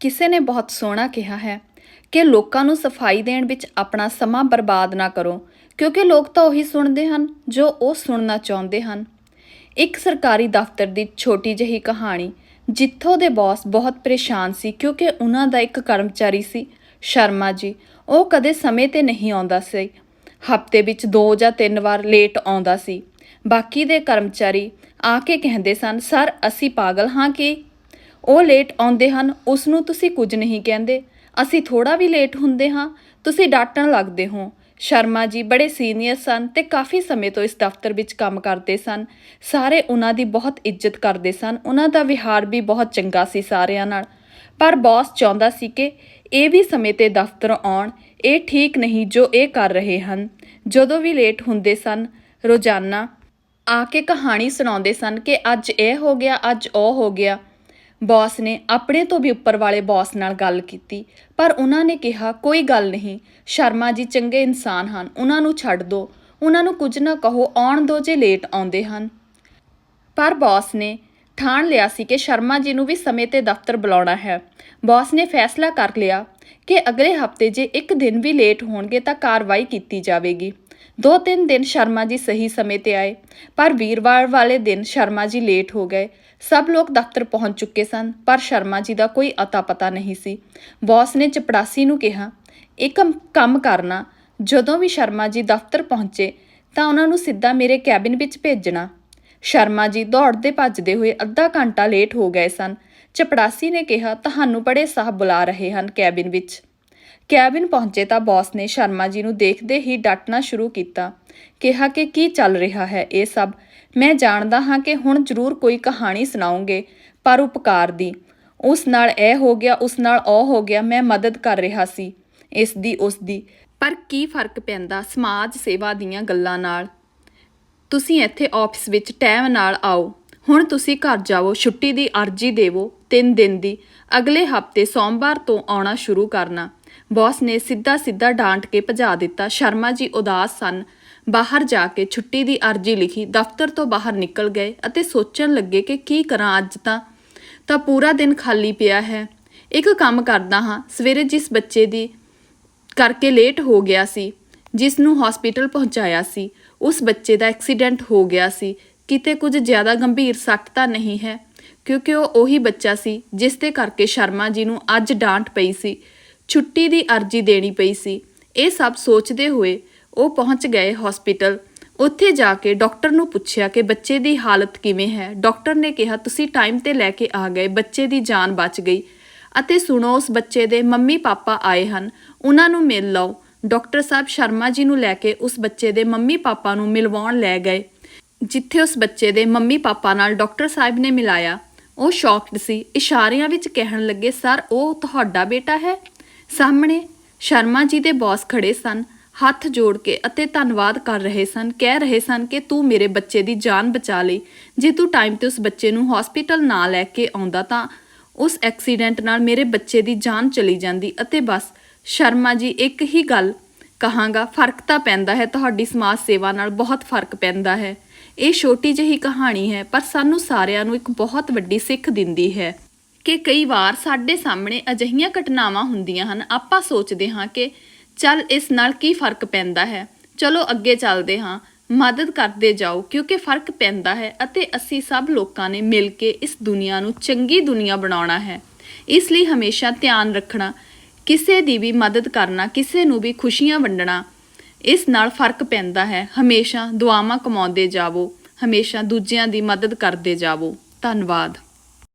ਕਿਸੇ ਨੇ ਬਹੁਤ ਸੋਹਣਾ ਕਿਹਾ ਹੈ ਕਿ ਲੋਕਾਂ ਨੂੰ ਸਫ਼ਾਈ ਦੇਣ ਵਿੱਚ ਆਪਣਾ ਸਮਾਂ ਬਰਬਾਦ ਨਾ ਕਰੋ, ਕਿਉਂਕਿ ਲੋਕ ਤਾਂ ਉਹੀ ਸੁਣਦੇ ਹਨ ਜੋ ਉਹ ਸੁਣਨਾ ਚਾਹੁੰਦੇ ਹਨ। ਇੱਕ ਸਰਕਾਰੀ ਦਫ਼ਤਰ ਦੀ ਛੋਟੀ ਜਿਹੀ ਕਹਾਣੀ, ਜਿੱਥੋਂ ਦੇ ਬੌਸ ਬਹੁਤ ਪਰੇਸ਼ਾਨ ਸੀ ਕਿਉਂਕਿ ਉਹਨਾਂ ਦਾ ਇੱਕ ਕਰਮਚਾਰੀ ਸੀ, ਸ਼ਰਮਾ ਜੀ, ਉਹ ਕਦੇ ਸਮੇਂ ਤੇ ਨਹੀਂ ਆਉਂਦਾ ਸੀ। ਹਫ਼ਤੇ ਵਿੱਚ ਦੋ ਜਾਂ ਤਿੰਨ ਵਾਰ ਲੇਟ ਆਉਂਦਾ ਸੀ। ਬਾਕੀ ਦੇ ਕਰਮਚਾਰੀ ਆ ਕੇ ਕਹਿੰਦੇ ਸਨ, ਸਰ, ਅਸੀਂ ਪਾਗਲ ਹਾਂ ਕਿ ਉਹ ਲੇਟ ਆਉਂਦੇ ਹਨ ਉਸ ਨੂੰ ਤੁਸੀਂ ਕੁਝ ਨਹੀਂ ਕਹਿੰਦੇ। ਅਸੀਂ ਥੋੜਾ ਵੀ ਲੇਟ ਹੁੰਦੇ ਹਾਂ, ਤੁਸੀਂ ਡਾਂਟਣ ਲੱਗਦੇ ਹੋ। ਸ਼ਰਮਾ ਜੀ ਬੜੇ ਸੀਨੀਅਰ ਸਨ ਤੇ ਕਾਫੀ ਸਮੇਂ ਤੋਂ ਇਸ ਦਫ਼ਤਰ ਵਿੱਚ ਕੰਮ ਕਰਦੇ ਸਨ। ਸਾਰੇ ਉਹਨਾਂ ਦੀ ਬਹੁਤ ਇੱਜ਼ਤ ਕਰਦੇ ਸਨ। ਉਹਨਾਂ ਦਾ ਵਿਹਾਰ ਵੀ ਬਹੁਤ ਚੰਗਾ ਸੀ ਸਾਰਿਆਂ ਨਾਲ। ਪਰ ਬੌਸ ਚਾਹੁੰਦਾ ਸੀ ਕਿ ਇਹ ਵੀ ਸਮੇਂ ਤੇ ਦਫ਼ਤਰ ਆਉਣ। ਇਹ ਠੀਕ ਨਹੀਂ ਜੋ ਇਹ ਕਰ ਰਹੇ ਹਨ। ਜਦੋਂ ਵੀ ਲੇਟ ਹੁੰਦੇ ਸਨ, ਰੋਜ਼ਾਨਾ ਆ ਕੇ ਕਹਾਣੀ ਸੁਣਾਉਂਦੇ ਸਨ ਕਿ ਅੱਜ ਇਹ ਹੋ ਗਿਆ, ਅੱਜ ਉਹ ਹੋ ਗਿਆ। ਬੌਸ ਨੇ ਆਪਣੇ ਤੋਂ ਵੀ ਉੱਪਰ ਵਾਲੇ ਬੌਸ ਨਾਲ ਗੱਲ ਕੀਤੀ, ਪਰ ਉਹਨਾਂ ਨੇ ਕਿਹਾ, ਕੋਈ ਗੱਲ ਨਹੀਂ, ਸ਼ਰਮਾ ਜੀ ਚੰਗੇ ਇਨਸਾਨ ਹਨ, ਉਹਨਾਂ ਨੂੰ ਛੱਡ ਦਿਓ ਉਹਨਾਂ ਨੂੰ ਕੁਝ ਨਾ ਕਹੋ, ਆਉਣ ਦਿਓ ਜੇ ਲੇਟ ਆਉਂਦੇ ਹਨ। ਪਰ ਬੌਸ ਨੇ ਠਾਣ ਲਿਆ ਸੀ ਕਿ ਸ਼ਰਮਾ ਜੀ ਨੂੰ ਵੀ ਸਮੇਂ ਤੇ ਦਫ਼ਤਰ ਬੁਲਾਉਣਾ ਹੈ। ਬੌਸ ਨੇ ਫੈਸਲਾ ਕਰ ਲਿਆ ਕਿ ਅਗਲੇ ਹਫ਼ਤੇ ਜੇ ਇੱਕ ਦਿਨ ਵੀ ਲੇਟ ਹੋਣਗੇ ਤਾਂ ਕਾਰਵਾਈ ਕੀਤੀ ਜਾਵੇਗੀ। ਦੋ ਤਿੰਨ ਦਿਨ ਸ਼ਰਮਾ ਜੀ ਸਹੀ ਸਮੇਂ ਤੇ ਆਏ, ਪਰ ਵੀਰਵਾਰ ਵਾਲੇ ਦਿਨ ਸ਼ਰਮਾ ਜੀ ਲੇਟ ਹੋ ਗਏ। ਸਭ ਲੋਕ ਦਫ਼ਤਰ ਪਹੁੰਚ ਚੁੱਕੇ ਸਨ, ਪਰ ਸ਼ਰਮਾ ਜੀ ਦਾ ਕੋਈ ਅਤਾ ਪਤਾ ਨਹੀਂ ਸੀ। ਬੌਸ ਨੇ ਚਪੜਾਸੀ ਨੂੰ ਕਿਹਾ, ਇੱਕ ਕੰਮ ਕਰਨਾ, ਜਦੋਂ ਵੀ ਸ਼ਰਮਾ ਜੀ ਦਫ਼ਤਰ ਪਹੁੰਚੇ, ਤਾਂ ਉਹਨਾਂ ਨੂੰ ਸਿੱਧਾ ਮੇਰੇ ਕੈਬਿਨ ਵਿੱਚ ਭੇਜਣਾ। ਸ਼ਰਮਾ ਜੀ ਦੌੜਦੇ ਭੱਜਦੇ ਹੋਏ ਅੱਧਾ ਘੰਟਾ ਲੇਟ ਹੋ ਗਏ ਸਨ। ਚਪੜਾਸੀ ਨੇ ਕਿਹਾ, ਤੁਹਾਨੂੰ ਬੜੇ ਸਾਹ ਬੁਲਾ ਰਹੇ ਹਨ ਕੈਬਿਨ ਵਿੱਚ। ਕੈਬਿਨ ਪਹੁੰਚੇ ਤਾਂ ਬੌਸ ਨੇ ਸ਼ਰਮਾ ਜੀ ਨੂੰ ਦੇਖਦੇ ਹੀ ਡਟਣਾ ਸ਼ੁਰੂ ਕੀਤਾ। ਕਿਹਾ ਕਿ ਕੀ ਚੱਲ ਰਿਹਾ ਹੈ ਇਹ ਸਭ? ਮੈਂ ਜਾਣਦਾ ਹਾਂ ਕਿ ਹੁਣ ਜ਼ਰੂਰ ਕੋਈ ਕਹਾਣੀ ਸੁਣਾਉਂਗੇ, ਪਰ ਉਪਕਾਰ ਦੀ। ਉਸ ਨਾਲ ਇਹ ਹੋ ਗਿਆ, ਉਸ ਨਾਲ ਉਹ ਹੋ ਗਿਆ, ਮੈਂ ਮਦਦ ਕਰ ਰਿਹਾ ਸੀ। ਇਸ ਦੀ, ਉਸ ਦੀ। ਪਰ ਕੀ ਫ਼ਰਕ ਪੈਂਦਾ ਸਮਾਜ ਸੇਵਾ ਦੀਆਂ ਗੱਲਾਂ ਨਾਲ? ਤੁਸੀਂ ਇੱਥੇ ਆਫਿਸ ਵਿੱਚ ਟਾਈਮ ਨਾਲ ਆਓ। ਹੁਣ ਤੁਸੀਂ ਘਰ ਜਾਵੋ, ਛੁੱਟੀ ਦੀ ਅਰਜ਼ੀ ਦੇਵੋ 3 ਦਿਨ ਦੀ। ਅਗਲੇ ਹਫ਼ਤੇ ਸੋਮਵਾਰ ਤੋਂ ਆਉਣਾ ਸ਼ੁਰੂ ਕਰਨਾ। ਬੌਸ ਨੇ ਸਿੱਧਾ ਸਿੱਧਾ ਡਾਂਟ ਕੇ ਭਜਾ ਦਿੱਤਾ। ਸ਼ਰਮਾ ਜੀ ਉਦਾਸ ਸਨ। ਬਾਹਰ ਜਾ ਕੇ ਛੁੱਟੀ ਦੀ ਅਰਜ਼ੀ ਲਿਖੀ, ਦਫ਼ਤਰ ਤੋਂ ਬਾਹਰ ਨਿਕਲ ਗਏ ਅਤੇ ਸੋਚਣ ਲੱਗੇ ਕਿ ਕੀ ਕਰਾਂ ਅੱਜ ਤਾਂ। ਤਾਂ ਪੂਰਾ ਦਿਨ ਖਾਲੀ ਪਿਆ ਹੈ। ਇੱਕ ਕੰਮ ਕਰਦਾ ਹਾਂ। ਸਵੇਰੇ ਜਿਸ ਬੱਚੇ ਦੀ ਕਰਕੇ ਲੇਟ ਹੋ ਗਿਆ ਸੀ, ਜਿਸ ਨੂੰ ਹਸਪੀਟਲ ਪਹੁੰਚਾਇਆ ਸੀ, ਉਸ ਬੱਚੇ ਦਾ ਐਕਸੀਡੈਂਟ ਹੋ ਗਿਆ ਸੀ। ਕਿਤੇ ਕੁਝ ਜ਼ਿਆਦਾ ਗੰਭੀਰ ਸੱਟ ਤਾਂ ਨਹੀਂ ਹੈ, ਕਿਉਂਕਿ ਉਹ ਉਹੀ ਬੱਚਾ ਸੀ, ਜਿਸ ਦੇ ਕਰਕੇ ਸ਼ਰਮਾ ਜੀ ਨੂੰ ਅੱਜ ਡਾਂਟ ਪਈ ਸੀ। ਛੁੱਟੀ ਦੀ ਅਰਜ਼ੀ ਦੇਣੀ ਪਈ ਸੀ। ਇਹ ਸਭ ਸੋਚਦੇ ਹੋਏ ਉਹ ਪਹੁੰਚ ਗਏ ਹਸਪੀਟਲ ਉੱਥੇ ਜਾ ਕੇ ਡਾਕਟਰ ਨੂੰ ਪੁੱਛਿਆ ਕਿ ਬੱਚੇ ਦੀ ਹਾਲਤ ਕਿਵੇਂ ਹੈ। ਡਾਕਟਰ ਨੇ ਕਿਹਾ, ਤੁਸੀਂ ਟਾਈਮ ਤੇ ਲੈ ਕੇ ਆ ਗਏ, ਬੱਚੇ ਦੀ ਜਾਨ ਬਚ ਗਈ। ਅਤੇ ਸੁਣੋ, ਉਸ ਬੱਚੇ ਦੇ ਮੰਮੀ ਪਾਪਾ ਆਏ ਹਨ, ਉਹਨਾਂ ਨੂੰ ਮਿਲ ਲਓ। ਡਾਕਟਰ ਸਾਹਿਬ ਸ਼ਰਮਾ ਜੀ ਨੂੰ ਲੈ ਕੇ ਉਸ ਬੱਚੇ ਦੇ ਮੰਮੀ ਪਾਪਾ ਨੂੰ ਮਿਲਵਾਉਣ ਲੈ ਗਏ। ਜਿੱਥੇ ਉਸ ਬੱਚੇ ਦੇ ਮੰਮੀ ਪਾਪਾ ਨਾਲ ਡਾਕਟਰ ਸਾਹਿਬ ਨੇ ਮਿਲਾਇਆ, ਉਹ ਸ਼ੌਕਡ ਸੀ। ਇਸ਼ਾਰਿਆਂ ਵਿੱਚ ਕਹਿਣ ਲੱਗੇ, ਸਰ, ਉਹ ਤੁਹਾਡਾ ਬੇਟਾ ਹੈ? ਸਾਹਮਣੇ ਸ਼ਰਮਾ ਜੀ ਦੇ ਬੌਸ ਖੜੇ ਸਨ, ਹੱਥ ਜੋੜ ਕੇ ਅਤੇ ਧੰਨਵਾਦ ਕਰ ਰਹੇ ਸਨ, ਕਹਿ ਰਹੇ ਸਨ ਕਿ ਤੂੰ ਮੇਰੇ ਬੱਚੇ ਦੀ ਜਾਨ ਬਚਾ ਲਈ, ਜੇ ਤੂੰ ਟਾਈਮ ਤੇ ਉਸ ਬੱਚੇ ਨੂੰ ਹਸਪੀਟਲ ਨਾ ਲੈ ਕੇ ਆਉਂਦਾ ਤਾਂ ਉਸ ਐਕਸੀਡੈਂਟ ਨਾਲ ਮੇਰੇ ਬੱਚੇ ਦੀ ਜਾਨ ਚਲੀ ਜਾਂਦੀ ਅਤੇ ਬਸ, ਸ਼ਰਮਾ ਜੀ, ਇੱਕ ਹੀ ਗੱਲ ਕਹਾਂਗਾ, ਫ਼ਰਕ ਤਾਂ ਪੈਂਦਾ ਹੈ, ਤੁਹਾਡੀ ਸਮਾਜ ਸੇਵਾ ਨਾਲ ਬਹੁਤ ਫ਼ਰਕ ਪੈਂਦਾ ਹੈ। ਇਹ ਛੋਟੀ ਜਿਹੀ ਕਹਾਣੀ ਹੈ, ਪਰ ਸਾਨੂੰ ਸਾਰਿਆਂ ਨੂੰ ਇੱਕ ਬਹੁਤ ਵੱਡੀ ਸਿੱਖ ਦਿੰਦੀ ਹੈ। ਕਿ ਕਈ ਵਾਰ ਸਾਡੇ ਸਾਹਮਣੇ ਅਜਿਹੀਆਂ ਘਟਨਾਵਾਂ ਹੁੰਦੀਆਂ ਹਨ। ਆਪਾਂ ਸੋਚਦੇ ਹਾਂ ਕਿ ਚੱਲ ਇਸ ਨਾਲ ਕੀ ਫ਼ਰਕ ਪੈਂਦਾ ਹੈ। ਚਲੋ ਅੱਗੇ ਚੱਲਦੇ ਹਾਂ। ਮਦਦ ਕਰਦੇ ਜਾਓ, ਕਿਉਂਕਿ ਫ਼ਰਕ ਪੈਂਦਾ ਹੈ ਅਤੇ ਅਸੀਂ ਸਭ ਲੋਕਾਂ ਨੇ ਮਿਲ ਕੇ ਇਸ ਦੁਨੀਆ ਨੂੰ ਚੰਗੀ ਦੁਨੀਆ ਬਣਾਉਣਾ ਹੈ। ਇਸ ਲਈ ਹਮੇਸ਼ਾ ਧਿਆਨ ਰੱਖਣਾ, ਕਿਸੇ ਦੀ ਵੀ ਮਦਦ ਕਰਨਾ, ਕਿਸੇ ਨੂੰ ਵੀ ਖੁਸ਼ੀਆਂ ਵੰਡਣਾ, ਇਸ ਨਾਲ ਫ਼ਰਕ ਪੈਂਦਾ ਹੈ। ਹਮੇਸ਼ਾ ਦੁਆਵਾਂ ਕਮਾਉਂਦੇ ਜਾਵੋ, ਹਮੇਸ਼ਾ ਦੂਜਿਆਂ ਦੀ ਮਦਦ ਕਰਦੇ ਜਾਵੋ। ਧੰਨਵਾਦ।